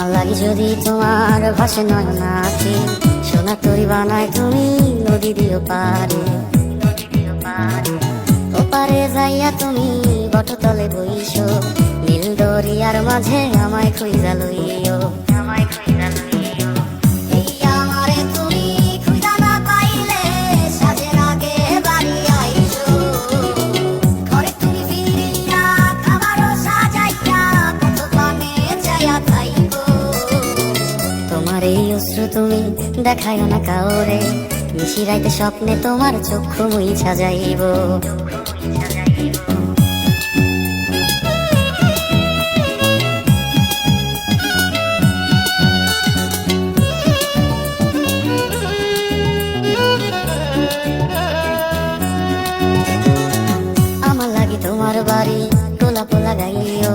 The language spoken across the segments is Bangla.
আমার লাগি যদি তোমার ভাসে নয় নাচে সোনা তরি বানায় তুমি নদী দিও পারে, ওপারে যাইয়া তুমি বটতলে বইছো নীল দরিয়ার মাঝে আমায় খুঁজা লইও, আমায় খুঁজা তোমার এই অশ্রু তুমি দেখায় না কাউরে। নিশিরাইতে স্বপ্নে তোমার চক্ষু লাগি তোমার বাড়ি গোলা পোলা গাইও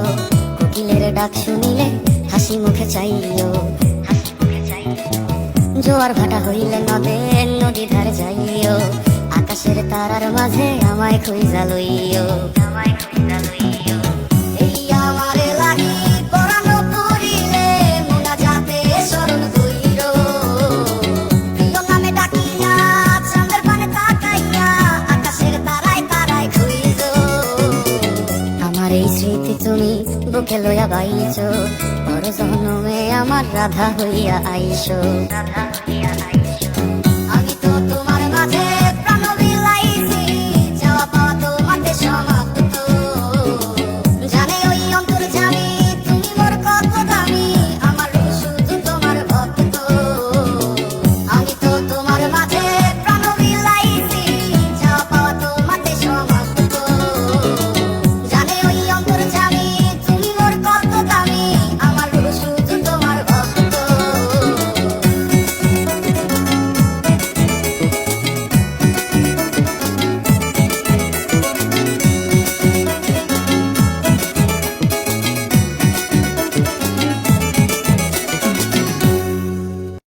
কোকিলের ডাক শুনিলে হাসি মুখে চাইও। জোয়ার ভাটা হইলে নদে, নদী ধারে যাইও। আকাশের তারার মাঝে আমায় খুঁজা লইও। আমায় খুঁজা লইও স্মৃতি তুমি বুকে লইয়া বাইছো। জনমে আমার রাধা হইয়া আইসো। রাধা হইয়া আইসো।